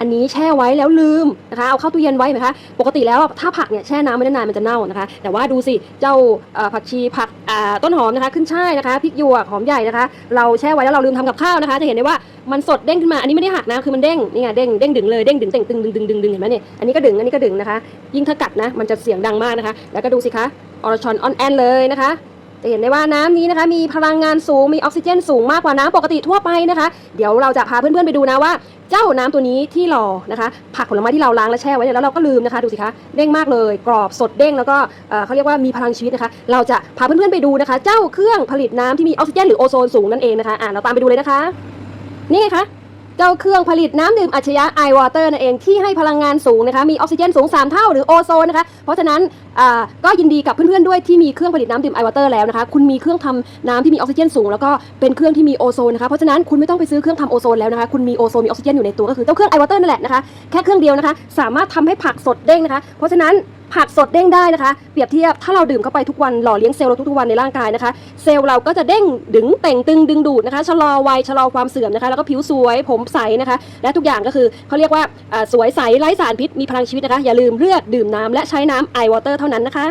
อันนี้แช่ไว้แล้วลืมนะคะเอาเข้าตู้เย็นไว้ไหมคะ ปกติแล้วถ้าผักเนี่ยแช่น้ำไว้นานๆมันจะเน่านะคะ แต่ว่าดูสิเจ้าผักชีผักต้นหอมนะคะขึ้นช่ายนะคะพริกหยวกหอมใหญ่นะคะ เราแช่ไว้แล้วเราลืมทำกับข้าวนะคะ จะเห็นได้ว่ามันสดเด้งขึ้นมาอันนี้ไม่ได้หักนะคือมันเด้งนี่ไงเด้งเด้งดึงเลยเด้งดึงเต่งตึงดึงดึงดึงดึงเห็นไหมเนี่ยอันนี้ก็ดึงอันนี้ก็ดึงนะคะ ยิ่งถ้ากัดนะมันจะเสียงดังมากนะคะ แล้วก็ดูสิคะออรชอนออนแอนเลยนะคะ จะเห็นได้ว่าน้ำนี้นะคะ มีพลังงานสูงมีออกซิเจนสูงมากกว่าน้ำปกติทั่วไปนะคะ เดี๋ยวเราจะพาเพื่อนๆไปดูนะว่า เจ้าน้ำตัวนี้ที่รอนะคะ ผักผลไม้ที่เราล้างและแช่ไว้เนี่ยแล้วเราก็ลืมนะคะดูสิคะเด้งมากเลย กรอบสดเด้งแล้วก็เขาเรียกว่ามีพลังชีวิตนะคะ เราจะพาเพื่อนๆไปดูนะคะ เจ้าเครื่องผลิตน้ำที่มีออกซิเจนหรือโอโซนสูงนั่นเองนะคะอ่าเราตามไปดูเลยนะคะ นี่ไงคะ เจ้าเครื่องผลิตน้ำดื่มอัจฉริยะไอวอเตอร์นั่นเองที่ให้พลังงานสูงนะคะมีออกซิเจนสูง 3 เท่าหรือโอโซนนะคะเพราะฉะนั้นก็ยินดีกับเพื่อนๆด้วยที่มีเครื่องผลิตน้ำดื่มไอวอเตอร์แล้วนะคะคุณมีเครื่องทำน้ำที่มีออกซิเจนสูงแล้วก็เป็นเครื่องที่มีโอโซนนะคะเพราะฉะนั้นคุณไม่ต้องไปซื้อเครื่องทำโอโซนแล้วนะคะคุณมีโอโซนมีออกซิเจนอยู่ในตัวก็คือเจ้าเครื่องไอวอเตอร์นั่นแหละนะคะแค่เครื่องเดียวนะคะสามารถทำให้ผักสดเด้งนะคะเพราะฉะนั้น ผักสดเด้งได้นะคะ เปรียบเทียบถ้าเราดื่มเข้าไปทุกวันหล่อเลี้ยงเซลล์เราทุกๆวันในร่างกายนะคะ เซลล์เราก็จะเด้งดึงเต่งตึงดึงดูดนะคะชะลอวัยชะลอความเสื่อมนะคะ แล้วก็ผิวสวยผมใสนะคะ และทุกอย่างก็คือเขาเรียกว่าสวยใสไร้สารพิษมีพลังชีวิตนะคะ อย่าลืมเลือกดื่มน้ำและใช้น้ำไอวอเตอร์เท่านั้นนะคะ